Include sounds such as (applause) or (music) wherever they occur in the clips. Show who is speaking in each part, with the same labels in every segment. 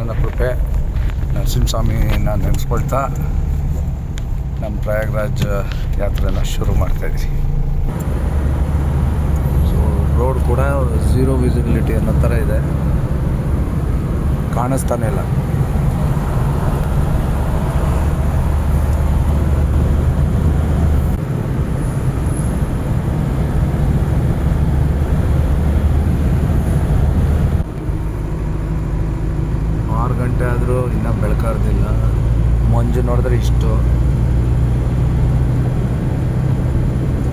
Speaker 1: ಕೃಷ್ಣನ ಕೃಪೆ ನರಸಿಂಹಸ್ವಾಮಿನ ನೆನೆಸ್ಕೊಳ್ತಾ ನಮ್ಮ ಪ್ರಯಾಗ್ರಾಜ್ ಯಾತ್ರೆನ ಶುರು ಮಾಡ್ತಾಯಿದ್ವಿ ಸೊ ರೋಡ್ ಕೂಡ ಝೀರೋ ವಿಸಿಬಿಲಿಟಿ ಅನ್ನೋ ಥರ ಇದೆ. ಕಾಣಿಸ್ತಾನೆ ಇಲ್ಲ ಆರು ಗಂಟೆ ಆದರೂ ಇನ್ನೂ ಬೆಳಕಾರ್ದಿಲ್ಲ ಮಂಜು ನೋಡಿದ್ರೆ ಇಷ್ಟು.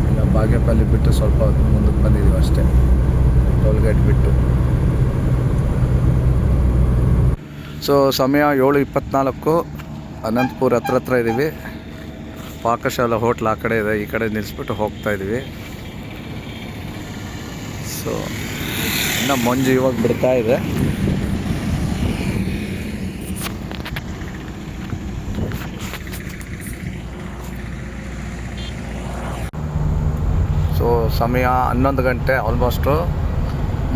Speaker 1: ಇನ್ನು ಬಾಗೇಪಲ್ಲಿ ಬಿಟ್ಟು ಸ್ವಲ್ಪ ಮುಂದಕ್ಕೆ ಬಂದಿದ್ದೀವಿ ಅಷ್ಟೇ. ಟೋಲ್ಗೇಟ್ ಬಿಟ್ಟು. ಸೊ ಸಮಯ ಏಳು ಇಪ್ಪತ್ನಾಲ್ಕು. ಅನಂತಪುರ ಹತ್ರ ಹತ್ರ ಇದ್ದೀವಿ ಪಾಕಶಾಲ ಹೋಟ್ಲ್ ಆ ಕಡೆ ಇದೆ, ಈ ಕಡೆ ನಿಲ್ಲಿಸ್ಬಿಟ್ಟು ಹೋಗ್ತಾ ಇದ್ದೀವಿ ಸೊ ಇನ್ನು ಮಂಜು ಇವಾಗ ಬಿಡ್ತಾ ಇದೆ ಸೊ ಸಮಯ ಹನ್ನೊಂದು ಗಂಟೆ ಆಲ್ಮೋಸ್ಟು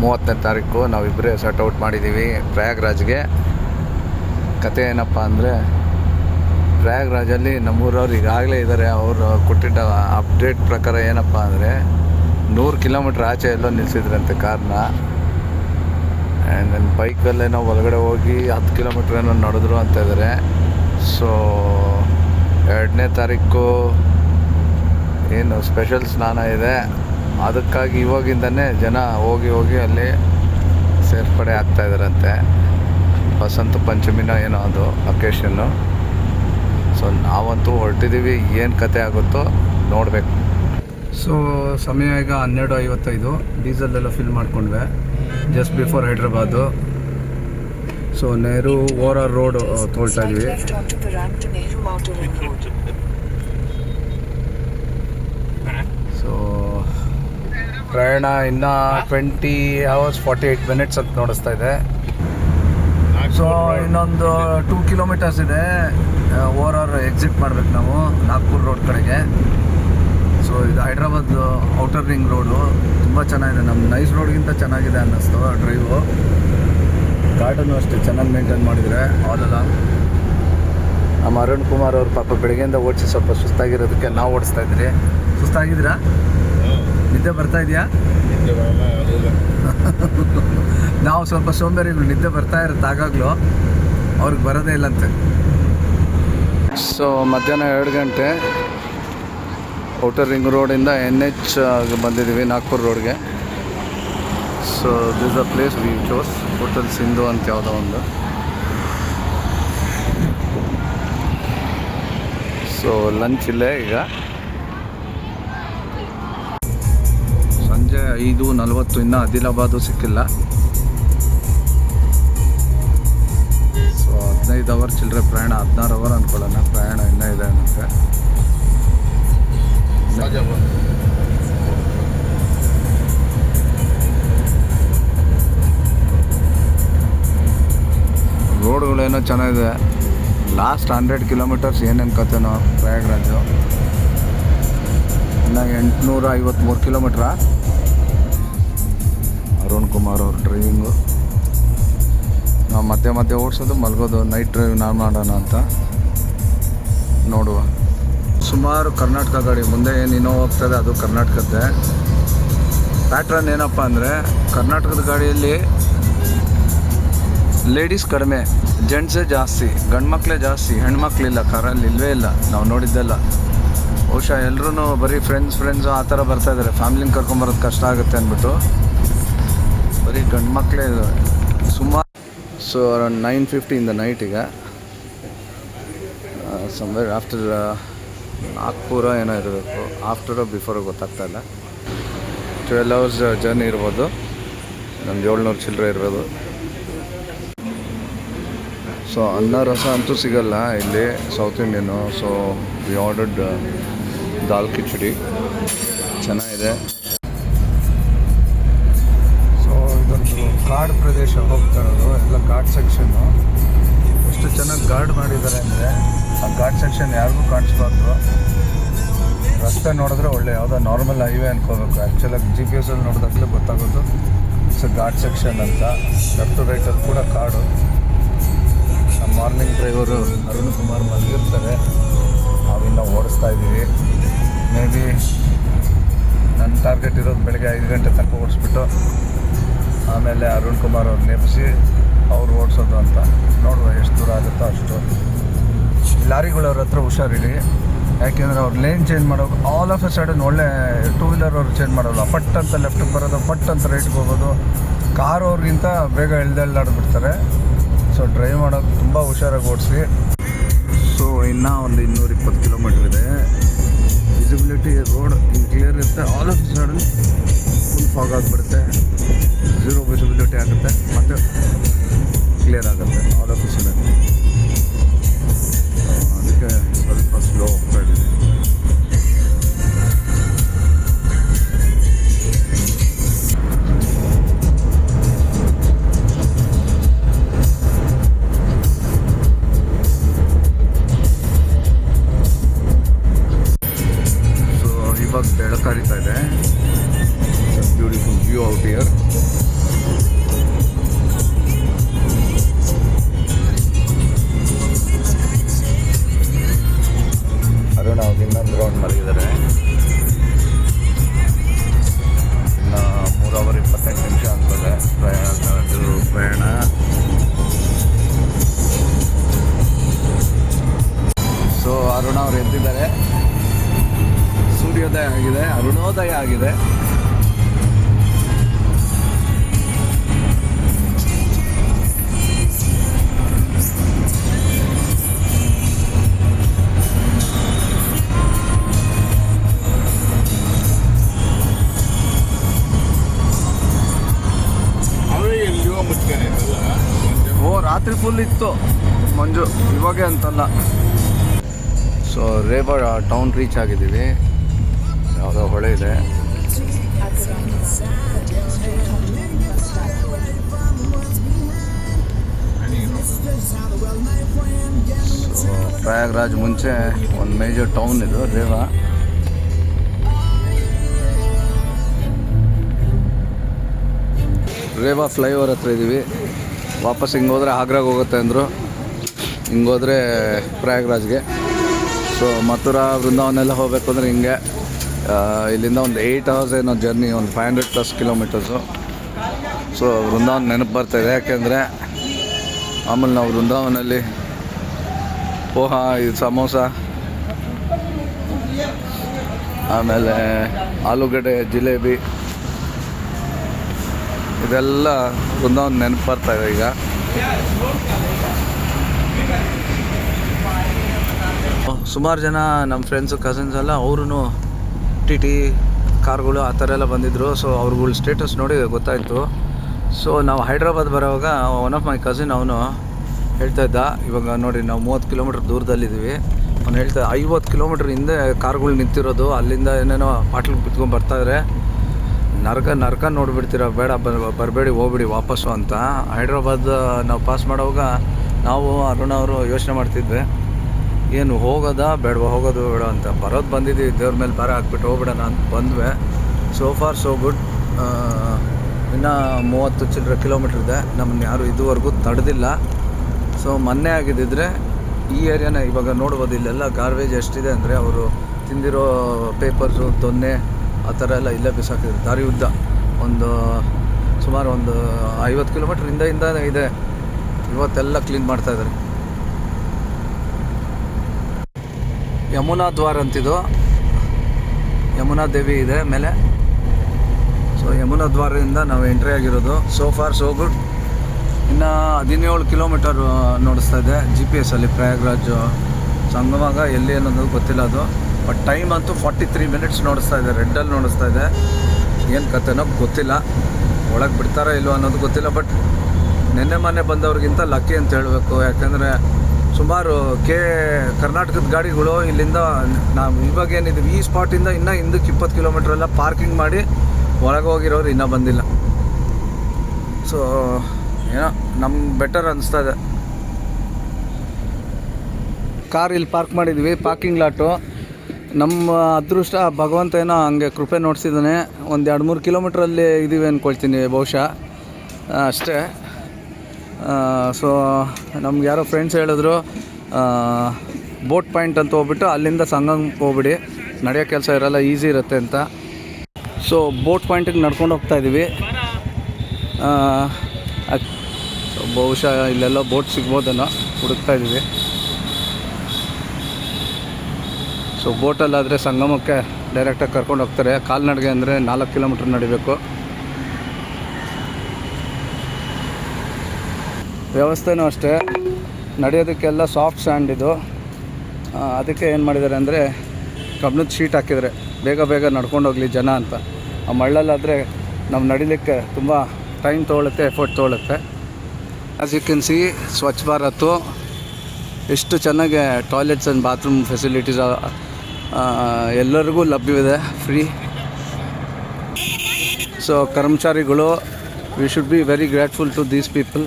Speaker 1: ಮೂವತ್ತನೇ ತಾರೀಕು ನಾವಿಬ್ಬರೇ ಸೆಟ್ ಔಟ್ ಮಾಡಿದ್ದೀವಿ ಪ್ರಯಾಗ್ರಾಜ್ಗೆ. ಕತೆ ಏನಪ್ಪ ಅಂದರೆ, ಪ್ರಯಾಗ್ರಾಜಲ್ಲಿ ನಮ್ಮೂರವ್ರು ಈಗಾಗಲೇ ಇದ್ದಾರೆ ಅವರು ಕೊಟ್ಟಿದ್ದ ಅಪ್ಡೇಟ್ ಪ್ರಕಾರ ಏನಪ್ಪ ಅಂದರೆ, ನೂರು ಕಿಲೋಮೀಟ್ರ್ ಆಚೆ ಎಲ್ಲೋ ನಿಲ್ಲಿಸಿದ್ರಂತೆ ಕಾರ್ನ ಆ್ಯಂಡ್ ನನ್ನ ಬೈಕಲ್ಲೇನೋ ಒಳಗಡೆ ಹೋಗಿ ಹತ್ತು ಕಿಲೋಮೀಟ್ರ್ ಏನೋ ನಡೆದ್ರು ಅಂತ ಇದ್ದಾರೆ ಸೊ ಎರಡನೇ ತಾರೀಕು ಏನು ಸ್ಪೆಷಲ್ ಸ್ನಾನ ಇದೆ. ಅದಕ್ಕಾಗಿ ಇವಾಗಿಂದನೇ ಜನ ಹೋಗಿ ಹೋಗಿ ಅಲ್ಲಿ ಸೇರ್ಪಡೆ ಆಗ್ತಾ ಇದ್ದಾರಂತೆ. ವಸಂತ ಪಂಚಮಿನ ಏನೋ ಅದು ಅಕೇಶನ್ನು ಸೊ ನಾವಂತೂ ಹೊರಟಿದ್ದೀವಿ. ಏನು ಕತೆ ಆಗುತ್ತೋ ನೋಡಬೇಕು. ಸೊ ಸಮಯ ಈಗ ಹನ್ನೆರಡು ಐವತ್ತೈದು. ಡೀಸೆಲ್ಲೆಲ್ಲ fill ಮಾಡ್ಕೊಂಡ್ವೆ. Just before Hyderabad. So Nehru ಓರ road ತೋಳ್ತಾ ಇದ್ವಿ. ಪ್ರಯಾಣ ಇನ್ನ twenty hours forty eight minutes ಅಂತ ನೋಡಿಸ್ತಾ ಇದೆ. ಸೊ ಇನ್ನೊಂದು ಟೂ ಕಿಲೋಮೀಟರ್ಸ್ ಇದೆ. ಓವರ್ ಆರ್ ಎಕ್ಸಿಟ್ ಮಾಡ್ಬೇಕು ನಾವು, ನಾಗ್ಪುರ್ ರೋಡ್ ಕಡೆಗೆ. ಸೊ ಇದು ಹೈದ್ರಾಬಾದ್ ಔಟರ್ ರಿಂಗ್ ರೋಡು ತುಂಬ ಚೆನ್ನಾಗಿದೆ. ನಮ್ಮ ನೈಸ್ ರೋಡ್ಗಿಂತ ಚೆನ್ನಾಗಿದೆ ಅನ್ನಿಸ್ತು ಡ್ರೈವು ಗಾರ್ಡನ್ನು ಅಷ್ಟೇ ಚೆನ್ನಾಗಿ ಮೇಂಟೈನ್ ಮಾಡಿದರೆ ಆಲ್ ಅಲ್ಲ ನಮ್ಮ ಅರುಣ್ ಕುಮಾರ್ ಅವ್ರ ಪಾಪ ಬೆಳಗ್ಗೆಯಿಂದ ಓಡಿಸಿ ಸ್ವಲ್ಪ ಸುಸ್ತಾಗಿರೋದಕ್ಕೆ ನಾವು ಓಡಿಸ್ತಾ ಇದ್ರಿ. ಸುಸ್ತಾಗಿದ್ದೀರಾ? ನಿದ್ದೆ ಬರ್ತಾ ಇದೆಯಾ? (laughs) ನಾವು ಸ್ವಲ್ಪ ಸೋಂಬೇರಿಗಳು ನಿದ್ದೆ ಬರ್ತಾ ಇರುತ್ತೆ ಆಗಾಗಲೂ. ಅವ್ರಿಗೆ ಬರೋದೇ ಇಲ್ಲಂತೆ. ಸೊ ಮಧ್ಯಾಹ್ನ ಎರಡು ಗಂಟೆ ಔಟರ್ ರಿಂಗ್ ರೋಡಿಂದ ಎನ್ ಎಚ್ ಬಂದಿದ್ದೀವಿ ನಾಗ್ಪುರ್ ರೋಡ್ಗೆ so this a place we chose hotel Sindhu ಅಂತ ಯಾವುದೋ ಒಂದು. ಸೊ ಲಂಚ್ ಇಲ್ಲೇ ಈಗ. ಐದು ನಲವತ್ತು ಇನ್ನೂ ಆದಿಲಾಬಾದು ಸಿಕ್ಕಿಲ್ಲ. ಸೊ ಹದಿನೈದು ಅವರ್ ಚಿಲ್ಲರೆ ಪ್ರಯಾಣ, ಹದಿನಾರು ಅವರ್ ಅಂದ್ಕೊಳ್ಳೋಣ ಪ್ರಯಾಣ ಇನ್ನೂ ಇದೆ ಅನ್ನತ್ತೆ. ರೋಡ್ಗಳೇನೋ ಚೆನ್ನಾಗಿದೆ. ಲಾಸ್ಟ್ ಹಂಡ್ರೆಡ್ ಕಿಲೋಮೀಟರ್ಸ್ ಏನೇನು ಕತೆನೋ, ಪ್ರಯಾಗ್ರಾಜು. ಇನ್ನು ಎಂಟುನೂರ ಐವತ್ತ್ಮೂರು ಕಿಲೋಮೀಟ್ರಾ ಅರುಣ್ ಕುಮಾರ್ ಅವ್ರ ಡ್ರೈವಿಂಗು ನಾವು ಮತ್ತೆ ಮತ್ತೆ ಓಡಿಸೋದು, ಮಲಗೋದು ನೈಟ್ ಡ್ರೈವ್ ನಾನು ಮಾಡೋಣ ಅಂತ. ನೋಡುವ. ಸುಮಾರು ಕರ್ನಾಟಕ ಗಾಡಿ ಮುಂದೆ ಏನು ಇನ್ನೋ ಹೋಗ್ತದೆ ಅದು ಕರ್ನಾಟಕದ್ದೇ. ಪ್ಯಾಟ್ರನ್ ಏನಪ್ಪ ಅಂದರೆ, ಕರ್ನಾಟಕದ ಗಾಡಿಯಲ್ಲಿ ಲೇಡೀಸ್ ಕಡಿಮೆ ಜೆಂಟ್ಸೇ ಜಾಸ್ತಿ ಗಂಡು ಮಕ್ಕಳೇ ಜಾಸ್ತಿ, ಹೆಣ್ಮಕ್ಳಿಲ್ಲ, ಕಾರಲ್ಲಿ ಇಲ್ಲವೇ ಇಲ್ಲ, ನಾವು ನೋಡಿದ್ದೆಲ್ಲ. ಬಹುಶಃ ಎಲ್ಲರೂ ಬರೀ ಫ್ರೆಂಡ್ಸ್ ಫ್ರೆಂಡ್ಸು ಆ ಥರ ಬರ್ತಾಯಿದ್ದಾರೆ ಫ್ಯಾಮ್ಲಿನ ಕರ್ಕೊಂಬರೋದು ಕಷ್ಟ ಆಗುತ್ತೆ ಅಂದ್ಬಿಟ್ಟು. ಬರೀ ಗಂಡು ಮಕ್ಕಳೇ ಸುಮಾರು so around nine fifty in the night ಈಗ ಸಮ್ವೇರ್ ಆಫ್ಟರ್ ನಾಗ್ಪುರ ಏನೋ ಇರಬೇಕು. ಆಫ್ಟರ್ ಬಿಫೋರ್ ಗೊತ್ತಾಗ್ತಾ ಇಲ್ಲ. ಟ್ವೆಲ್ ಅವರ್ಸ್ ಜರ್ನಿ ಇರ್ಬೋದು. ನಮ್ದು ಏಳ್ನೂರು ಚಿಲ್ಲರೆ ಇರ್ಬೋದು. ಸೊ ಅನ್ನ ರಸ ಅಂತೂ ಸಿಗಲ್ಲ ಇಲ್ಲಿ south Indian so we ordered dal khichdi ಚೆನ್ನಾಗಿದೆ. ಕಾಡು ಪ್ರದೇಶ ಹೋಗ್ತಾ ಇರೋದು ಎಲ್ಲ ಘಾಟ್ ಸೆಕ್ಷನ್ನು ಎಷ್ಟು ಚೆನ್ನಾಗಿ ಗಾರ್ಡ್ ಮಾಡಿದ್ದಾರೆ ಅಂದರೆ, ಆ ಘಾಟ್ ಸೆಕ್ಷನ್ ಯಾರಿಗೂ ಕಾಣಿಸ್ಬಾರ್ದು. ರಸ್ತೆ ನೋಡಿದ್ರೆ ಒಳ್ಳೆ, ಯಾವುದೋ ನಾರ್ಮಲ್ ಹೈವೇ ಅನ್ಕೋಬೇಕು. ಆ್ಯಕ್ಚುಲಾಗಿ ಜಿ ಪಿ ಎಸಲ್ಲಿ ನೋಡಿದಾಗಲೇ ಗೊತ್ತಾಗೋದು ಇಟ್ಸ್ ಘಾಟ್ ಸೆಕ್ಷನ್ ಅಂತ. ಲೆಫ್ಟ್ ರೈಟಲ್ಲಿ ಕೂಡ ಕಾಡು. ನಮ್ಮ ಮಾರ್ನಿಂಗ್ ಡ್ರೈವರು ಅರುಣ್ ಕುಮಾರ್ ಮಲಗಿರ್ತಾರೆ ನಾವಿನ್ನ ಓಡಿಸ್ತಾ ಇದ್ದೀವಿ ಮೇ ಬಿ ನನ್ನ ಟಾರ್ಗೆಟ್ ಇರೋದು ಬೆಳಗ್ಗೆ ಐದು ಗಂಟೆ ತನಕ ಓಡಿಸ್ಬಿಟ್ಟು ಆಮೇಲೆ ಅರುಣ್ ಕುಮಾರ್ ಅವ್ರು ನೆಪಿಸಿ ಅವ್ರು ಓಡಿಸೋದು ಅಂತ. ನೋಡುವ ಎಷ್ಟು ದೂರ ಆಗುತ್ತೋ ಅಷ್ಟು. ಲಾರಿಗಳವ್ರ ಹತ್ರ ಹುಷಾರಿಡಿ. ಯಾಕೆಂದರೆ ಅವ್ರು ಲೇನ್ ಚೇಂಜ್ ಮಾಡೋದು ಆಲ್ ಆಫ್ ಎ ಸಡನ್ ಒಳ್ಳೆ ಟೂ ವೀಲರ್ ಅವ್ರು ಚೇಂಜ್ ಮಾಡೋಲ್ಲ. ಪಟ್ ಅಂತ ಲೆಫ್ಟಿಗೆ ಬರೋದು, ಪಟ್ ಅಂತ ರೈಟ್ಗೆ ಹೋಗೋದು. ಕಾರ್ ಅವ್ರಿಗಿಂತ ಬೇಗ ಎಳ್ದೆಳ್ಳಾಡ್ಬಿಡ್ತಾರೆ ಸೊ ಡ್ರೈವ್ ಮಾಡೋದು ತುಂಬ ಹುಷಾರಾಗಿ ಓಡಿಸಿ. ಸೊ ಇನ್ನೂ ಒಂದು ಇನ್ನೂರ ಇಪ್ಪತ್ತು ಕಿಲೋಮೀಟ್ರ್ ಇದೆ ವಿಸಿಬಿಲಿಟಿ ರೋಡ್ ಕ್ಲಿಯರ್ ಇರುತ್ತೆ. All of sudden full fog ಆಗಿಬಿಡುತ್ತೆ. ಝೀರೋ ವಿಸಿಬಿಲಿಟಿ ಆಗುತ್ತೆ ಮತ್ತು ಕ್ಲಿಯರ್ ಆಗುತ್ತೆ. ಆಲ್ ಆಫ್ ಆಗಿದೆ. ಅರುಣೋದಯ ಆಗಿದೆ ಓ ರಾತ್ರಿ ಫುಲ್ ಇತ್ತು. ಮಂಜು ಇವಾಗೆ ಅಂತಲ್ಲ. ಸೊ ರೇಬಾ ಟೌನ್ ರೀಚ್ ಆಗಿದ್ದೀವಿ. ಪ್ರಯಾಗ್ರಾಜ್ ಮುಂಚೆ ಒಂದು ಮೇಜರ್ ಟೌನ್ ಇದು ರೇವಾ ರೇವಾ ಫ್ಲೈಓವರ್ ಹತ್ರ ಇದ್ದೀವಿ ವಾಪಸ್ ಹಿಂಗೆ ಹೋದರೆ ಆಗ್ರಾಗೆ ಹೋಗುತ್ತೆ ಅಂದರು. ಹಿಂಗೆ ಹೋದರೆ ಪ್ರಯಾಗ್ರಾಜ್ಗೆ. ಸೊ ಮಥುರಾ ವೃಂದಾವನೆಲ್ಲ ಹೋಗಬೇಕು ಅಂದರೆ ಹಿಂಗೆ. ಇಲ್ಲಿಂದ ಒಂದು ಏಯ್ಟ್ ಅವರ್ಸ್ ಏನೋ ಜರ್ನಿ ಒಂದು five hundred plus kilometres so Vrindavan ನೆನಪು ಇದೆ. ಯಾಕೆಂದರೆ, ಆಮೇಲೆ ನಾವು ವೃಂದಾವನಲ್ಲಿ ಪೋಹ ಇದು ಸಮೋಸ, ಆಮೇಲೆ ಆಲೂಗಡ್ಡೆ, ಜಿಲೇಬಿ, ಇದೆಲ್ಲ ವೃಂದಾವನ್ ನೆನಪು ಬರ್ತಾ ಇದೆ ಈಗ. ಸುಮಾರು ಜನ ನಮ್ಮ ಫ್ರೆಂಡ್ಸು ಕಸಿನ್ಸ್ ಎಲ್ಲ ಅವ್ರೂ ಟಿ ಟಿ ಕಾರ್ಗಳು ಆ ಥರ ಎಲ್ಲ ಬಂದಿದ್ದರು ಸೊ ಅವ್ರುಗಳ ಸ್ಟೇಟಸ್ ನೋಡಿ ಗೊತ್ತಾಯಿತು. ಸೊ ನಾವು ಹೈದ್ರಾಬಾದ್ ಬರೋವಾಗ ಒನ್ ಆಫ್ ಮೈ ಕಸಿನ್ ಅವನು ಹೇಳ್ತಾ ಇದ್ದ, ಇವಾಗ ನೋಡಿ ನಾವು ಮೂವತ್ತು ಕಿಲೋಮೀಟ್ರ್ ದೂರದಲ್ಲಿದ್ದೀವಿ. ಅವ್ನು ಹೇಳ್ತಾ, ಐವತ್ತು ಕಿಲೋಮೀಟ್ರ್ ಹಿಂದೆ ಕಾರ್ಗಳು ನಿಂತಿರೋದು, ಅಲ್ಲಿಂದ ಏನೇನೋ ಪಾಟ್ಲಿಗೆ ಬಿತ್ಕೊಂಡು ಬರ್ತಾಯಿದ್ರೆ ನರಕ ನರಕ ನೋಡಿಬಿಡ್ತೀರ, ಬೇಡ ಬರಬೇಡಿ, ಹೋಗ್ಬಿಡಿ, ವಾಪಸ್ಸು ಅಂತ. ಹೈದ್ರಾಬಾದ್ ನಾವು ಪಾಸ್ ಮಾಡೋವಾಗ ನಾವು ಅರುಣ ಅವರು ಯೋಚನೆ ಮಾಡ್ತಿದ್ವಿ. ಏನು ಹೋಗೋದಾ ಬೇಡವಾ? ಹೋಗೋದು ಬೇಡ ಅಂತ. ಬರೋದು ಬಂದಿದ್ದೀವಿ ದೇವ್ರ ಮೇಲೆ ಭಾರ ಹಾಕ್ಬಿಟ್ಟು ಹೋಗ್ಬಿಡೋಣ ಅಂತ ಬಂದ್ವೆ. ಸೋ ಫಾರ್ ಸೋ ಗುಡ್ ಇನ್ನೂ ಮೂವತ್ತು ಚಿಲ್ಲರೆ ಕಿಲೋಮೀಟ್ರ್ ಇದೆ. ನಮ್ಮನ್ನು ಯಾರು ಇದುವರೆಗೂ ತಡೆದಿಲ್ಲ. ಸೊ ಮೊನ್ನೆ ಆಗಿದ್ದಿದ್ರೆ ಈ ಏರಿಯಾನ ಇವಾಗ ನೋಡ್ಬೋದು, ಇಲ್ಲೆಲ್ಲ ಗಾರ್ಬೇಜ್ ಎಷ್ಟಿದೆ ಅಂದರೆ ಅವರು ತಿಂದಿರೋ ಪೇಪರ್ಸು ದೊನ್ನೆ ಆ ಥರ ಎಲ್ಲ ಇಲ್ಲೇ ಬಿಸಾಕಿದ್ರು. ದಾರಿ ಉದ್ದ. ಒಂದು ಸುಮಾರು ಒಂದು ಐವತ್ತು ಕಿಲೋಮೀಟ್ರ್ ಹಿಂದೆ ಇದೆ. ಇವತ್ತೆಲ್ಲ ಕ್ಲೀನ್ ಮಾಡ್ತಾ ಯಮುನಾ ದ್ವಾರ ಅಂತಿದು. ಯಮುನಾ ದೇವಿ ಇದೆ ಮೇಲೆ. ಸೊ ಯಮುನಾ ದ್ವಾರದಿಂದ ನಾವು ಎಂಟ್ರಿ ಆಗಿರೋದು. ಸೋ ಫಾರ್ ಸೋ ಗುಡ್ ಇನ್ನು ಹದಿನೇಳು ಕಿಲೋಮೀಟರ್ ನೋಡಿಸ್ತಾ ಇದೆ. ಜಿ ಪಿ ಎಸ್ಸಲ್ಲಿ ಪ್ರಯಾಗ್ರಾಜ್ ಸಂಗಮಾಗ ಎಲ್ಲಿ ಅನ್ನೋದು ಗೊತ್ತಿಲ್ಲ ಅದು. ಬಟ್ ಟೈಮ್ ಅಂತೂ ಫಾರ್ಟಿ ತ್ರೀ ಮಿನಿಟ್ಸ್ ನೋಡಿಸ್ತಾ ಇದೆ. ರೆಡ್ಡಲ್ಲಿ ನೋಡಿಸ್ತಾ ಇದೆ. ಏನು ಕತೆನೋ ಗೊತ್ತಿಲ್ಲ. ಒಳಗೆ ಬಿಡ್ತಾರೋ ಇಲ್ಲೋ ಅನ್ನೋದು ಗೊತ್ತಿಲ್ಲ. ಬಟ್ ನಿನ್ನೆ ಮೊನ್ನೆ ಬಂದವ್ರಿಗಿಂತ ಲಕ್ಕಿ ಅಂತ ಹೇಳಬೇಕು. ಯಾಕಂದರೆ ಸುಮಾರು ಕೆ ಕರ್ನಾಟಕದ ಗಾಡಿಗಳು ಇಲ್ಲಿಂದ ನಾವು ಇವಾಗ ಏನಿದ್ದೀವಿ, ಈ ಸ್ಪಾಟಿಂದ ಇನ್ನೂ ಹಿಂದಕ್ಕೆ ಇಪ್ಪತ್ತು ಕಿಲೋಮೀಟ್ರ್ ಎಲ್ಲ ಪಾರ್ಕಿಂಗ್ ಮಾಡಿ ಒಳಗೆ ಹೋಗಿರೋರು ಇನ್ನೂ ಬಂದಿಲ್ಲ. ಸೊ ಏನೋ ನಮ್ಗೆ ಬೆಟರ್ ಅನಿಸ್ತಾ ಇದೆ. ಕಾರ್ ಇಲ್ಲಿ ಪಾರ್ಕ್ ಮಾಡಿದ್ವಿ ಪಾರ್ಕಿಂಗ್ ಲಾಟು ನಮ್ಮ ಅದೃಷ್ಟ, ಭಗವಂತ ಏನೋ ಹಂಗೆ ಕೃಪೆ ನೋಡ್ಸಿದ್ದಾನೆ ಒಂದು ಎರಡು ಮೂರು ಕಿಲೋಮೀಟ್ರಲ್ಲಿ ಇದ್ದೀವಿ ಅಂದ್ಕೊಳ್ತೀನಿ ಬಹುಶಃ. ಅಷ್ಟೇ. ಸೊ ನಮ್ಗೆ ಯಾರೋ ಫ್ರೆಂಡ್ಸ್ ಹೇಳಿದ್ರು ಬೋಟ್ ಪಾಯಿಂಟ್ ಅಂತ ಹೋಗ್ಬಿಟ್ಟು ಅಲ್ಲಿಂದ ಸಂಗಮಕ್ಕೆ ಹೋಗ್ಬಿಡಿ. ನಡೆಯೋ ಕೆಲಸ ಇರಲ್ಲ ಈಸಿ ಇರುತ್ತೆ ಅಂತ. ಸೊ ಬೋಟ್ ಪಾಯಿಂಟಿಗೆ ನಡ್ಕೊಂಡು ಹೋಗ್ತಾ ಇದ್ದೀವಿ ಬಹುಶಃ ಇಲ್ಲೆಲ್ಲ ಬೋಟ್ ಸಿಗ್ಬೋದೇನೋ ಹುಡುಕ್ತಾ ಇದ್ದೀವಿ ಸೊ ಬೋಟಲ್ಲಾದರೆ ಸಂಗಮಕ್ಕೆ ಡೈರೆಕ್ಟಾಗಿ ಕರ್ಕೊಂಡು ಹೋಗ್ತಾರೆ. ಕಾಲ್ನಡಿಗೆ ಅಂದರೆ ನಾಲ್ಕು ಕಿಲೋಮೀಟ್ರ್ ನಡಿಬೇಕು. ವ್ಯವಸ್ಥೆನೂ ಅಷ್ಟೇ. ನಡೆಯೋದಕ್ಕೆಲ್ಲ ಸಾಫ್ಟ್ ಸ್ಯಾಂಡ್ ಇದು. ಅದಕ್ಕೆ ಏನು ಮಾಡಿದ್ದಾರೆ ಅಂದರೆ ಕಬ್ಬಿಣದ ಶೀಟ್ ಹಾಕಿದರೆ ಬೇಗ ಬೇಗ ನಡ್ಕೊಂಡು ಹೋಗಲಿ ಜನ ಅಂತ. ಆ ಮಳ್ಳಲ್ಲಾದರೆ ನಾವು ನಡಿಲಿಕ್ಕೆ ತುಂಬ ಟೈಮ್ ತೊಗೊಳುತ್ತೆ effort ತೊಗೊಳುತ್ತೆ. As you can see Swachh Bharat. ಎಷ್ಟು ಚೆನ್ನಾಗಿ ಟಾಯ್ಲೆಟ್ಸ್ ಆ್ಯಂಡ್ ಬಾತ್ರೂಮ್ ಫೆಸಿಲಿಟೀಸ್ ಎಲ್ಲರಿಗೂ ಲಭ್ಯವಿದೆ free so ಕರ್ಮಚಾರಿಗಳು we should be very grateful to these people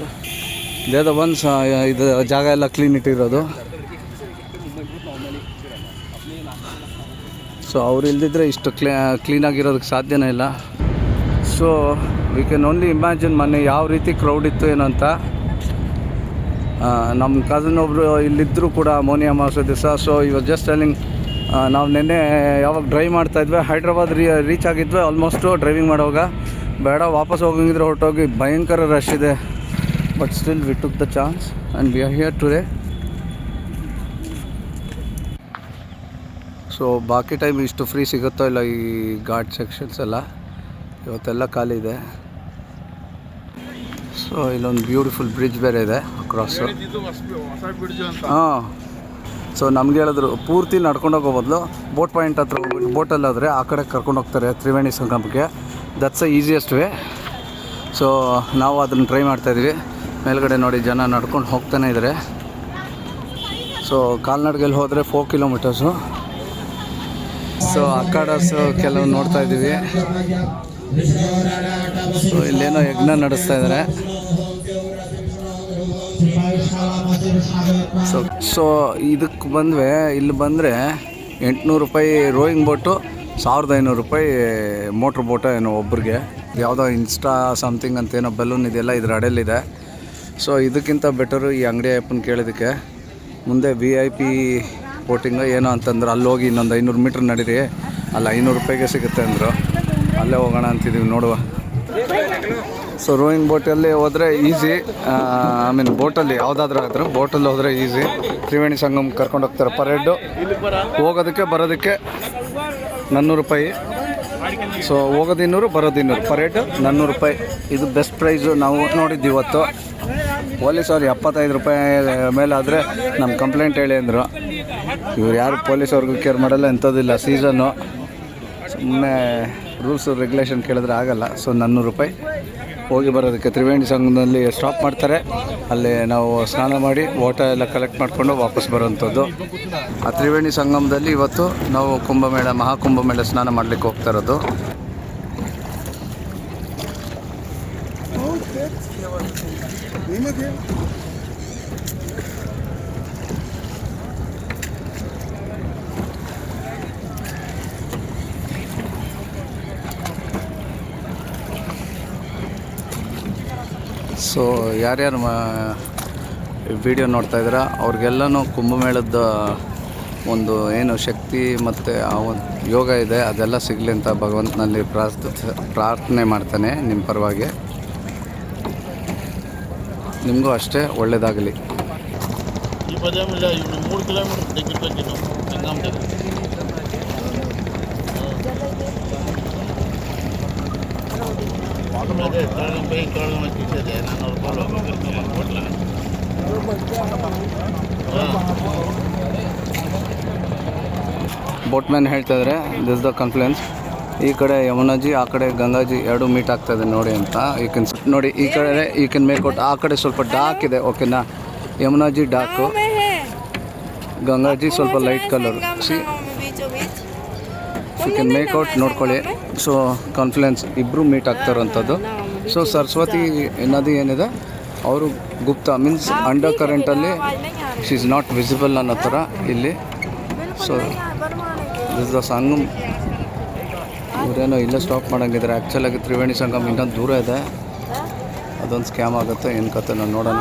Speaker 1: they the ones ಇದು ಜಾಗ ಎಲ್ಲ ಕ್ಲೀನ್ ಇಟ್ಟಿರೋದು. ಸೊ ಅವ್ರು ಇಲ್ದಿದ್ರೆ ಇಷ್ಟು ಕ್ಲೀ ಕ್ಲೀನಾಗಿರೋದಕ್ಕೆ ಸಾಧ್ಯನೇ ಇಲ್ಲ. So we can only imagine ಮೊನ್ನೆ ಯಾವ ರೀತಿ ಕ್ರೌಡ್ ಇತ್ತು ಏನೋ ಅಂತ. ಆ, ನಮ್ಮ ಕಸನ್ ಒಬ್ಬರು ಇಲ್ಲಿದ್ದರೂ ಕೂಡ ಮೋನಿ ಅಮಾವಾಸ್ಯ ದಿವಸ. ಸೊ ಇವಾಗ ಜಸ್ಟ್ ಟೆಲಿಂಗ್ ನಾವು ನಿನ್ನೆ ಯಾವಾಗ ಡ್ರೈವ್ ಮಾಡ್ತಾ ಇದ್ವಿ ಹೈದ್ರಾಬಾದ್ ರೀ ರೀಚ್ ಆಗಿದ್ವಿ ಆಲ್ಮೋಸ್ಟು ಡ್ರೈವಿಂಗ್ ಮಾಡೋವಾಗ. ಬೇಡ ವಾಪಸ್ ಹೋಗಂಗಿದ್ರೆ ಹೊರಟೋಗಿ ಭಯಂಕರ ರಶ್ ಇದೆ. But still we took the chance and we are here today. So ಬಾಕಿ ಟೈಮ್ ಇಷ್ಟು ಫ್ರೀ ಸಿಗುತ್ತೋ ಇಲ್ಲ ಈ ಘಾಟ್ ಸೆಕ್ಷನ್ಸ್ ಎಲ್ಲ? ಇವತ್ತೆಲ್ಲ ಖಾಲಿ ಇದೆ. ಸೊ ಇಲ್ಲೊಂದು ಬ್ಯೂಟಿಫುಲ್ ಬ್ರಿಡ್ಜ್ ಬೇರೆ ಇದೆ ಕ್ರಾಸು ಹಾಂ. ಸೊ ನಮ್ಗೆ ಹೇಳಿದ್ರು ಪೂರ್ತಿ ನಡ್ಕೊಂಡು ಹೋಗೋ ಬದಲು ಬೋಟ್ ಪಾಯಿಂಟ್ ಹತ್ರ ಹೋಗ್ಬಿಟ್ಟು ಬೋಟಲ್ಲಾದರೆ ಆ ಕಡೆ ಕರ್ಕೊಂಡು ಹೋಗ್ತಾರೆ Triveni ಸಂಗಮಕ್ಕೆ. That's a easiest way so ನಾವು ಅದನ್ನು ಟ್ರೈ ಮಾಡ್ತಾಯಿದ್ವಿ ಮೇಲ್ಗಡೆ ನೋಡಿ ಜನ ನಡ್ಕೊಂಡು ಹೋಗ್ತಾನೆ ಇದ್ದಾರೆ. ಸೊ ಕಾಲ್ನಡ್ಗೆಲ್ಲಿ ಹೋದರೆ ಫೋರ್ ಕಿಲೋಮೀಟರ್ಸು ಸೊ ಅಖಾಡಸು ಕೆಲವು ನೋಡ್ತಾ ಇದ್ದೀವಿ. ಸೊ ಇಲ್ಲೇನೋ ಯಜ್ಞ ನಡೆಸ್ತಾ ಇದ್ದಾರೆ. ಸೊ ಸೊ ಇದಕ್ಕೆ ಬಂದ್ವಿ, ಇಲ್ಲಿ ಬಂದರೆ ಎಂಟುನೂರು ರೂಪಾಯಿ ರೋಯಿಂಗ್ ಬೋಟು ಸಾವಿರದ ಐನೂರು ರೂಪಾಯಿ ಮೋಟ್ರ್ ಬೋಟ ಏನೋ ಒಬ್ರಿಗೆ. ಯಾವುದೋ ಇನ್ಸ್ಟಾ ಸಮಥಿಂಗ್ ಅಂತ ಏನೋ ಬಲೂನ್ ಇದೆಲ್ಲ ಇದ್ರ ಅಡೆಯಲ್ಲಿದೆ ಸೊ ಇದಕ್ಕಿಂತ ಬೆಟರು ಈ ಅಂಗಡಿ ಅಪ್ಪನ ಕೇಳೋದಕ್ಕೆ ಮುಂದೆ ವಿ ಐ ಪಿ ವೋಟಿಂಗ್ ಏನೋ ಅಂತಂದ್ರೆ, ಅಲ್ಲಿ ಹೋಗಿ ಇನ್ನೊಂದು ಐನೂರು ಮೀಟ್ರ್ ನಡೀರಿ, ಅಲ್ಲಿ ಐನೂರು ರೂಪಾಯಿಗೆ ಸಿಗುತ್ತೆ ಅಂದರು. ಅಲ್ಲೇ ಹೋಗೋಣ ಅಂತಿದ್ದೀವಿ ನೋಡುವ. ಸೊ ರೋಯಿಂಗ್ ಬೋಟಲ್ಲಿ ಹೋದರೆ ಈಸಿ ಐ ಮೀನ್ ಬೋಟಲ್ಲಿ ಯಾವುದಾದ್ರೂ ಆದರೂ ಬೋಟಲ್ಲಿ ಹೋದರೆ ಈಸಿ ತ್ರಿವೇಣಿ ಸಂಗಮ್ ಕರ್ಕೊಂಡು ಹೋಗ್ತಾರೆ ಪರ್ ಹೋಗೋದಕ್ಕೆ ಬರೋದಕ್ಕೆ ನನ್ನೂರು ರೂಪಾಯಿ. ಸೊ ಹೋಗೋದು ಇನ್ನೂರು ಬರೋದು ಇನ್ನೂರು ಪರ್ ರೇಟ್ ನಾನ್ನೂರು ರೂಪಾಯಿ. ಇದು ಬೆಸ್ಟ್ ಪ್ರೈಸು ನಾವು ನೋಡಿದ್ದು ಇವತ್ತು. ಪೊಲೀಸ್ ಅವ್ರು ಎಪ್ಪತ್ತೈದು ರೂಪಾಯಿ ಮೇಲಾದರೆ ನಮ್ಮ ಕಂಪ್ಲೇಂಟ್ ಹೇಳಿ ಅಂದರು. ಇವ್ರು ಯಾರು ಪೊಲೀಸ್ ಅವ್ರಿಗೂ ಕೇರ್ ಮಾಡಲ್ಲ ಎಂಥದ್ದಿಲ್ಲ ಸೀಸನ್ನು ಸುಮ್ಮನೆ ರೂಲ್ಸು ರೆಗ್ಯುಲೇಷನ್ ಕೇಳಿದ್ರೆ ಆಗಲ್ಲ. ಸೊ ನಾನ್ನೂರು ರೂಪಾಯಿ. ಹೋಗಿ ಬರೋದಕ್ಕೆ ತ್ರಿವೇಣಿ ಸಂಘದಲ್ಲಿ ಸ್ಟಾಪ್ ಮಾಡ್ತಾರೆ. ಅಲ್ಲಿ ನಾವು ಸ್ನಾನ ಮಾಡಿ ಓಟ ಎಲ್ಲ ಕಲೆಕ್ಟ್ ಮಾಡಿಕೊಂಡು ವಾಪಸ್ ಬರುವಂಥದ್ದು. ಆ ತ್ರಿವೇಣಿ ಸಂಗಮದಲ್ಲಿ ಇವತ್ತು ನಾವು ಕುಂಭಮೇಳ, ಮಹಾಕುಂಭಮೇಳ ಸ್ನಾನ ಮಾಡಲಿಕ್ಕೆ ಹೋಗ್ತಾ ಇರೋದು. ಸೊ ಯಾರ್ಯಾರು ವಿಡಿಯೋ ನೋಡ್ತಾ ಇದ್ದೀರಾ, ಅವ್ರಿಗೆಲ್ಲನೂ ಕುಂಭಮೇಳದ ಒಂದು ಏನು ಶಕ್ತಿ ಮತ್ತು ಆ ಒಂದು ಯೋಗ ಇದೆ, ಅದೆಲ್ಲ ಸಿಗಲಿ ಅಂತ ಭಗವಂತನಲ್ಲಿ ಪ್ರಾರ್ಥ ಪ್ರಾರ್ಥನೆ ಮಾಡ್ತಾನೆ ನಿಮ್ಮ ಪರವಾಗಿ. ನಿಮಗೂ ಅಷ್ಟೇ ಒಳ್ಳೆಯದಾಗಲಿ
Speaker 2: ಮೂರು ಕಿಲೋಮೀಟರ್ ನಾನು
Speaker 1: ಬೋಟ್ ಮ್ಯಾನ್ ಹೇಳ್ತಾ ಇದ್ರೆ ದಿಸ್ ದ ಕನ್ಫ್ಲುಯೆನ್ಸ್ ಈ ಕಡೆ ಯಮುನಾಜಿ, ಆ ಕಡೆ ಗಂಗಾಜಿ ಎರಡು ಮೀಟ್ ಆಗ್ತಾ ಇದೆ ನೋಡಿ ಅಂತ. ಈ ಕ್ಯಾನ್ ನೋಡಿ, ಈ ಕಡೆ ಈ ಕ್ಯಾನ್ ಮೇಕ್ ಔಟ್ ಆ ಕಡೆ ಸ್ವಲ್ಪ ಡಾಕ್ ಇದೆ ಓಕೆನಾ ಯಮುನಾಜಿ ಡಾಕು ಗಂಗಾಜಿ ಸ್ವಲ್ಪ light colour see you can make out ನೋಡ್ಕೊಳ್ಳಿ. ಸೊ ಕಾನ್ಫಿಡೆನ್ಸ್ ಇಬ್ಬರು ಮೀಟ್ ಆಗ್ತಾರಂಥದ್ದು ಸೊ ಸರಸ್ವತಿ ನದಿ ಏನಿದೆ? ಅವರು ಗುಪ್ತ ಮೀನ್ಸ್ ಅಂಡರ್ ಕರೆಂಟಲ್ಲಿ ಶಿ ಇಸ್ ನಾಟ್ ವಿಸಿಬಲ್ ಅನ್ನೋ ಥರ ಇಲ್ಲಿ. ಸೊ ಇಸ್ ದ ಸಂಗಮ್ ಇವರೇನೋ ಇಲ್ಲೇ ಸ್ಟಾಪ್ ಮಾಡೋಂಗಿದ್ದಾರೆ ಆ್ಯಕ್ಚುಲಾಗಿ ತ್ರಿವೇಣಿ ಸಂಗಮ್ ಇನ್ನೊಂದು ದೂರ ಇದೆ. ಅದೊಂದು ಸ್ಕ್ಯಾಮ್ ಆಗುತ್ತೆ. ಏನು ಕತೆ ನಾನು ನೋಡೋಣ.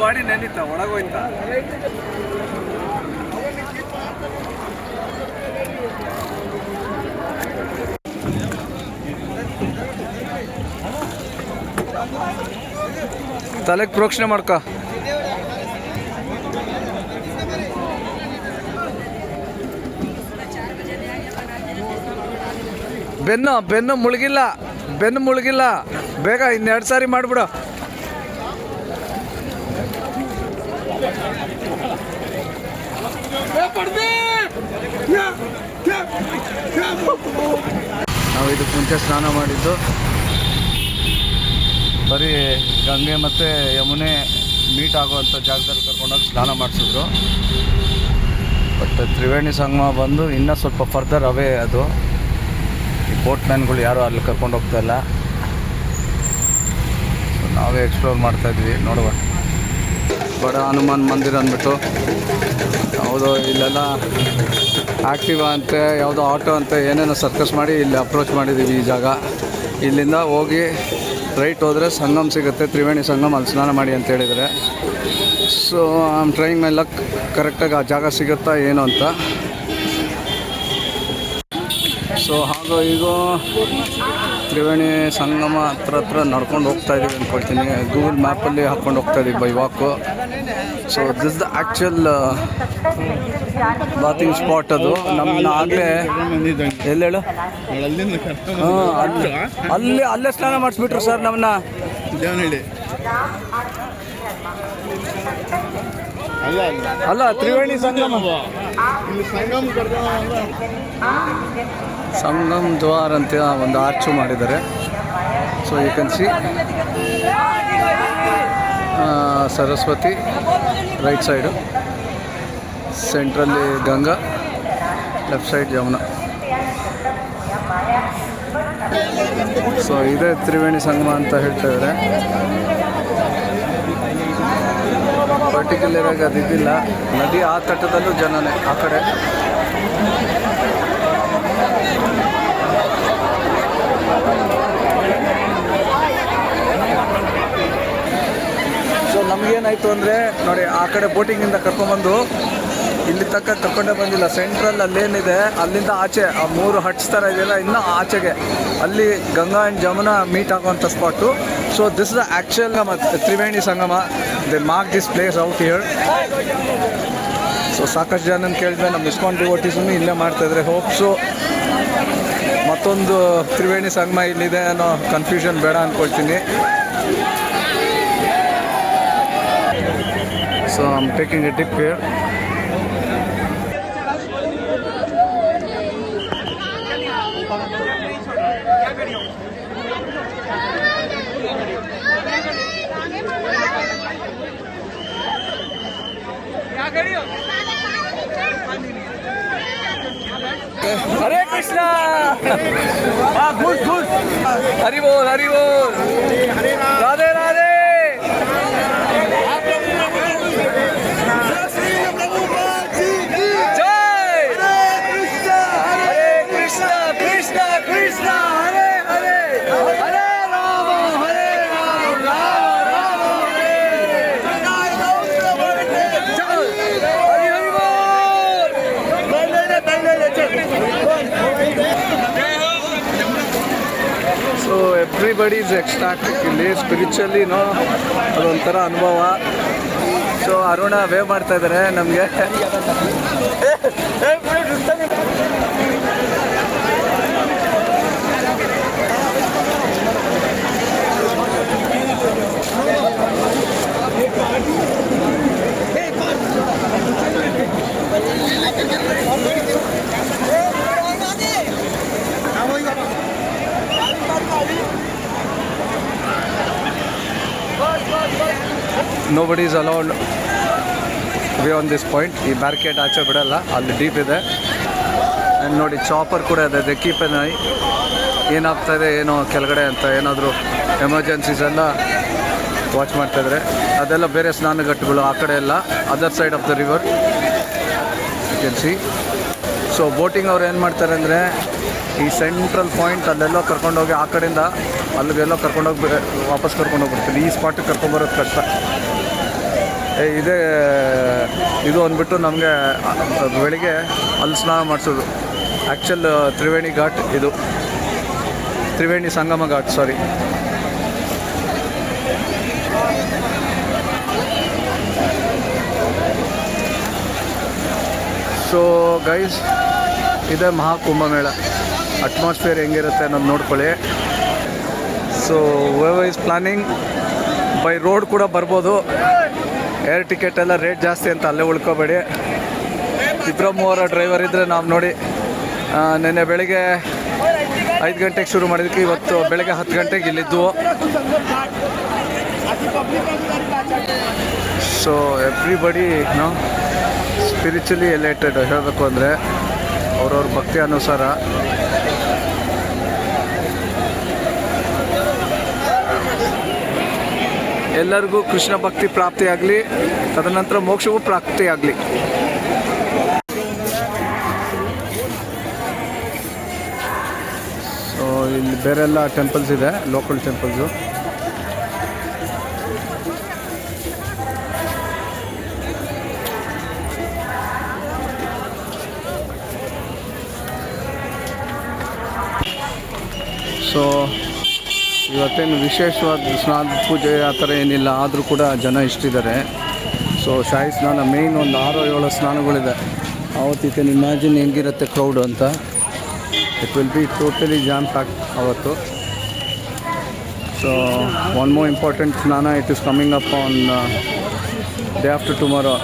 Speaker 1: ಬಾಡಿ ನೆನೀತ ಒಳಗೋಯ್ತಾ? ತಲೆಗೆ ಪ್ರೋಕ್ಷಣೆ ಮಾಡ್ಕೊ. ಬೆನ್ನು ಬೆನ್ನು ಮುಳುಗಿಲ್ಲ ಬೆನ್ನು ಮುಳುಗಿಲ್ಲ. ಬೇಗ ಇನ್ನೆರಡು ಸಾರಿ ಮಾಡಿಬಿಡು. ನಾವು ಇದಕ್ಕೆ ಮುಂಚೆ ಸ್ನಾನ ಮಾಡಿದ್ದು. ಬರೀ ಗಂಗೆ ಮತ್ತು ಯಮುನೆ ಮೀಟ್ ಆಗುವಂಥ ಜಾಗದಲ್ಲಿ ಕರ್ಕೊಂಡೋಗಿ ಸ್ನಾನ ಮಾಡಿಸಿದ್ರು. ಬಟ್ ತ್ರಿವೇಣಿ ಸಂಗಮ ಬಂದು ಇನ್ನೂ ಸ್ವಲ್ಪ ಫರ್ದರ್ ಅವೇ ಅದು. ಬೋಟ್ ಮ್ಯಾನ್ಗಳು ಯಾರು ಅಲ್ಲಿ ಕರ್ಕೊಂಡು ಹೋಗ್ತಾ ಇಲ್ಲ. So, ನಾವೇ ಎಕ್ಸ್ಪ್ಲೋರ್ ಮಾಡ್ತಾ ಇದ್ವಿ, ನೋಡುವ. ಬಡ ಹನುಮಾನ್ ಮಂದಿರ ಅಂದ್ಬಿಟ್ಟು. ಯಾವುದೋ ಇಲ್ಲೆಲ್ಲ ಆ್ಯಕ್ಟಿವಾ ಅಂತೆ, ಯಾವುದೋ ಆಟೋ ಅಂತ ಏನೇನೋ ಸರ್ಕಸ್ ಮಾಡಿ ಇಲ್ಲಿ ಅಪ್ರೋಚ್ ಮಾಡಿದ್ದೀವಿ ಈ ಜಾಗ. ಇಲ್ಲಿಂದ ಹೋಗಿ ರೈಟ್ ಹೋದರೆ ಸಂಗಮ್ ಸಿಗುತ್ತೆ, ತ್ರಿವೇಣಿ ಸಂಗಮ್ ಅಲ್ಲಿ ಸ್ನಾನ ಮಾಡಿ ಅಂತ ಹೇಳಿದರೆ. So I am trying my luck ಕರೆಕ್ಟಾಗಿ ಆ ಜಾಗ ಸಿಗುತ್ತಾ ಏನು ಅಂತ. ಸೊ ಹಾಗೂ ಈಗ ತ್ರಿವೇಣಿ ಸಂಗಮ ಹತ್ರ ಹತ್ರ ನಡ್ಕೊಂಡು ಹೋಗ್ತಾ ಇದ್ದೀವಿ ಅಂದ್ಕೊಳ್ತೀನಿ ಗೂಗಲ್ ಮ್ಯಾಪಲ್ಲಿ ಹಾಕ್ಕೊಂಡು ಹೋಗ್ತಾ ಇದ್ದೀವಿ by walk so this the actual bathing spot ಅದು. ನಮ್ಮನ್ನ ಆಗಲೇ
Speaker 2: ಎಲ್ಲೇಳು
Speaker 1: ಹಾಂ ಅಲ್ಲಿ ಅಲ್ಲಿ ಅಲ್ಲೇ ಸ್ನಾನ ಮಾಡಿಸ್ಬಿಟ್ರು ಸರ್ ನಮ್ಮನ್ನ
Speaker 2: ಅಲ್ಲ
Speaker 1: ತ್ರಿವೇಣಿ ಸಂಗಮ.
Speaker 2: ಸಂಗಮ
Speaker 1: ದ್ವಾರ್ ಅಂತ ಒಂದು ಆರ್ಚು ಮಾಡಿದ್ದಾರೆ. So you can see Saraswati right side ಸೆಂಟ್ರಲ್ಲಿ Ganga left side Yamuna. So ಇದೇ ತ್ರಿವೇಣಿ ಸಂಗಮ ಅಂತ ಹೇಳ್ತಾ ಇದ್ದಾರೆ ಪರ್ಟಿಕ್ಯುಲರ್ ಆಗಿ ಅದಿದ್ದಿಲ್ಲ ನದಿ ಆ ತಟ್ಟದಲ್ಲೂ ಜನನೇ, ಆ ಕಡೆ. ಸೊ ನಮಗೇನಾಯಿತು ಅಂದರೆ, ನೋಡಿ, ಆ ಕಡೆ ಬೋಟಿಂಗಿಂದ ಕರ್ಕೊಂಬಂದು ಇಲ್ಲಿ ತಕ್ಕ ಕರ್ಕೊಂಡೇ ಬಂದಿಲ್ಲ. ಸೆಂಟ್ರಲ್ ಅಲ್ಲೇನಿದೆ, ಅಲ್ಲಿಂದ ಆಚೆ, ಆ ಮೂರು ಹಟ್ಸ್ ಥರ ಇದೆಯಲ್ಲ, ಇನ್ನೂ ಆಚೆಗೆ. ಅಲ್ಲಿ ಗಂಗಾ ಆ್ಯಂಡ್ ಜಮುನಾ ಮೀಟ್ ಆಗುವಂಥ spot so this the actual ಮತ್ತು Triveni Sangam they mark this place out here so ಸಾಕಷ್ಟು ಜನ ಕೇಳಿದ್ರೆ ನಮ್ಮ ಇಸ್ಕಾನ್ ಡಿವೋಟಿಸನ್ನು ಇಲ್ಲೇ ಮಾಡ್ತಾಯಿದ್ರೆ ಹೋಪ್ಸು ಮತ್ತೊಂದು ತ್ರಿವೇಣಿ ಸಂಗಮ ಇಲ್ಲಿದೆ ಅನ್ನೋ ಕನ್ಫ್ಯೂಷನ್ ಬೇಡ ಅಂದ್ಕೊಳ್ತೀನಿ so I'm taking a tip here Hare Krishna. હા ખુશ ખુશ. Haribol Haribol Radhe everybody is ecstatic ಇಲ್ಲಿ ಸ್ಪಿರಿಚುವಲಿನೋ ಅದೊಂಥರ ಅನುಭವ. ಸೊ ಅರುಣ ವೇ ಮಾಡ್ತಾ ಇದ್ದಾರೆ ನಮಗೆ. Nobody ಇಸ್ ಅಲೌಡ್ ವಿ ಆನ್ ದಿಸ್ ಪಾಯಿಂಟ್ ಈ ಬ್ಯಾರಿಕೇಡ್ ಆಚೆ ಬಿಡಲ್ಲ. ಅಲ್ಲಿ ಡೀಪ್ ಇದೆ. ಆ್ಯಂಡ್ ನೋಡಿ ಚಾಪರ್ ಕೂಡ ಇದೆ. ದೆ ಕೀಪ್ ಎನ್ ಐ ಏನಾಗ್ತಾ ಇದೆ, ಏನೋ ಕೆಳಗಡೆ ಅಂತ ಏನಾದರೂ ಎಮರ್ಜೆನ್ಸೀಸ್ ಎಲ್ಲ ವಾಚ್ ಮಾಡ್ತಾಯಿದ್ರೆ ಅದೆಲ್ಲ ಬೇರೆ ಸ್ನಾನಘಟ್ಟಗಳು, ಆ ಕಡೆ ಎಲ್ಲ. Other side of the river can see so boating ಅವ್ರು ಏನು ಮಾಡ್ತಾರೆ ಅಂದರೆ, ಈ ಸೆಂಟ್ರಲ್ ಪಾಯಿಂಟ್ ಅಲ್ಲೆಲ್ಲೋ ಕರ್ಕೊಂಡೋಗಿ ಆ ಕಡೆಯಿಂದ ಅಲ್ಲಿಗೆಲ್ಲೋ ಕರ್ಕೊಂಡೋಗಿ ವಾಪಸ್ ಬರ್ತೀನಿ ಈ ಸ್ಪಾಟಿಗೆ ಕರ್ಕೊಂಬರೋದು ಕಷ್ಟ. ಇದೇ, ಇದು ಅಂದ್ಬಿಟ್ಟು ನಮಗೆ ಬೆಳಿಗ್ಗೆ ಅಲ್ಲಿ ಸ್ನಾನ ಮಾಡಿಸೋದು. ಆ್ಯಕ್ಚುಲ್ ತ್ರಿವೇಣಿ ಘಾಟ್ ಇದು. Triveni Sangam ghat sorry so guys ಇದೆ ಮಹಾಕುಂಭಮೇಳ ಅಟ್ಮಾಸ್ಫಿಯರ್ ಹೆಂಗಿರುತ್ತೆ ಅನ್ನೋದು ನೋಡ್ಕೊಳ್ಳಿ. So is planning by road ಕೂಡ ಬರ್ಬೋದು. ಏರ್ ಟಿಕೆಟ್ ಎಲ್ಲ ರೇಟ್ ಜಾಸ್ತಿ ಅಂತ ಅಲ್ಲೇ ಉಳ್ಕೋಬೇಡಿ. ಇಬ್ಬರ ಮೂವರ ಡ್ರೈವರ್ ಇದ್ದರೆ ನಾವು ನೋಡಿ. ನಿನ್ನೆ ಬೆಳಿಗ್ಗೆ ಐದು ಗಂಟೆಗೆ ಶುರು ಮಾಡಿದ್ದಕ್ಕೆ ಇವತ್ತು ಬೆಳಗ್ಗೆ ಹತ್ತು ಗಂಟೆಗೆ ಇಲ್ಲಿದ್ದು so everybody know spiritually elated ಹೇಳಬೇಕು ಅಂದರೆ, ಅವ್ರವ್ರ ಭಕ್ತಿ ಅನುಸಾರ. ಎಲ್ಲರಿಗೂ ಕೃಷ್ಣ ಭಕ್ತಿ ಪ್ರಾಪ್ತಿಯಾಗಲಿ, ತದನಂತರ ಮೋಕ್ಷವೂ ಪ್ರಾಪ್ತಿಯಾಗಲಿ. ಸೊ ಇಲ್ಲಿ ಬೇರೆಲ್ಲ ಟೆಂಪಲ್ಸ್ ಇದೆ ಲೋಕಲ್ ಟೆಂಪಲ್ಸು ಸೊ ಇವತ್ತೇನು ವಿಶೇಷವಾದ ಸ್ನಾನ ಪೂಜೆ ಆ ಥರ ಏನಿಲ್ಲ, ಆದರೂ ಕೂಡ ಜನ ಇಷ್ಟಿದ್ದಾರೆ. ಸೊ ಶಾಹಿ ಸ್ನಾನ ಮೇಯ್ನ್ ಒಂದು ಆರು ಏಳು ಸ್ನಾನಗಳಿದೆ. ಆವತ್ತು ಯು ಕ್ಯಾನ್ ಇಮ್ಯಾಜಿನ್ ಹೆಂಗಿರುತ್ತೆ ಕ್ರೌಡ್ ಅಂತ. It will be totally jam pack ಅವತ್ತು. ಸೊ ಒನ್ ಮೋ ಇಂಪಾರ್ಟೆಂಟ್ ಸ್ನಾನ it is coming up on day after tomorrow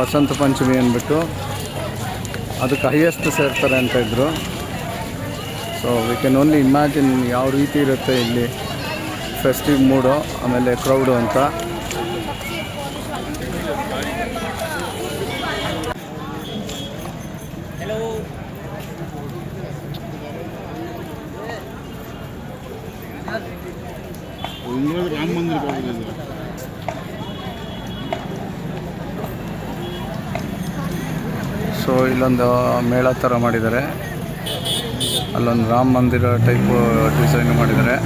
Speaker 1: Basant Panchami ಅಂದ್ಬಿಟ್ಟು. ಅದಕ್ಕೆ ಹೈಯೆಸ್ಟ್ ಸೇರ್ತಾರೆ ಅಂತ ಇದ್ದರು so we can only imagine ಯಾವ ರೀತಿ ಇರುತ್ತೆ ಇಲ್ಲಿ. ಫೆಸ್ಟಿವ್ ಮೂಡು, ಆಮೇಲೆ ಕ್ರೌಡು ಅಂತ. ಸೊ ಇಲ್ಲೊಂದು ಮೇಳ ಥರ ಮಾಡಿದ್ದಾರೆ. ಅಲ್ಲೊಂದು ರಾಮ ಮಂದಿರ ಟೈಪ್ ಡಿಸೈನ್ ಮಾಡಿದ್ದಾರೆ.